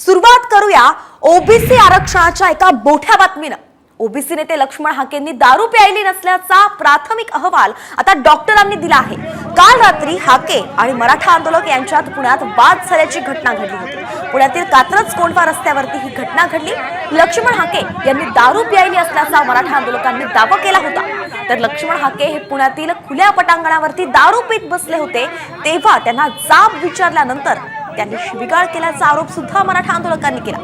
सुरुवात करूया ओबीसी आरक्षणाच्या एका मोठ्या बातमीनं. ओबीसी नेते लक्ष्मण हाकेंनी दारू प्यायली नसल्याचा प्राथमिक अहवाल आता डॉक्टरांनी दिला आहे. काल रात्री हाके आणि मराठा आंदोलक यांच्यात पुण्यात वाद झाल्याची घटना घडली होती. पुण्यातील कात्रज कोंडवा रस्त्यावरती ही घटना घडली. लक्ष्मण हाके यांनी दारू प्यायली असल्याचा मराठा आंदोलकांनी दावा केला होता. तर लक्ष्मण हाके हे पुण्यातील खुल्या पटांगणावरती दारू पीत बसले होते तेव्हा त्यांना जाब विचारल्यानंतर त्यांनी शिविगाळ केल्याचा आरोप सुद्धा मराठा आंदोलकांनी केला.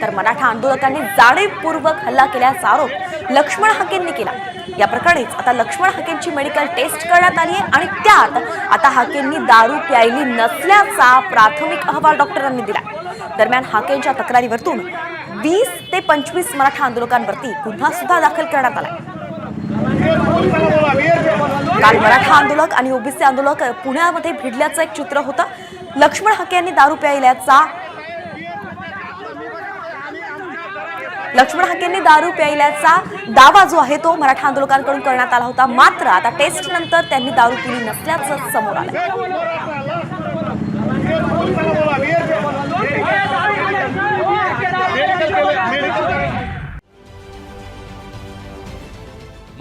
तर मराठा आंदोलकांनी जाणीवपूर्वक हल्ला केल्याचा आरोप लक्ष्मण हाकेंनी केला. या प्रकरणीच आता लक्ष्मण हाकेंची मेडिकल टेस्ट करण्यात आली आहे आणि त्यात आता हाकेंनी दारू प्यायली नसल्याचा प्राथमिक अहवाल डॉक्टरांनी दिला दरम्यान हाकेंच्या तक्रारीवरतून वीस ते पंचवीस मराठा आंदोलकांवरती गुन्हा सुद्धा दाखल करण्यात आला काल मराठा आंदोलक आणि ओबीसी आंदोलक पुण्यामध्ये भिडल्याचं एक चित्र होतं. लक्ष्मण हाके यांनी दारू प्यायल्याचा लक्ष्मण हाकेंनी दारू प्यायल्याचा दावा जो आहे तो मराठा आंदोलकांकडून करण्यात आला होता. मात्र आता टेस्ट नंतर त्यांनी दारू पिली नसल्याचं समोर आलं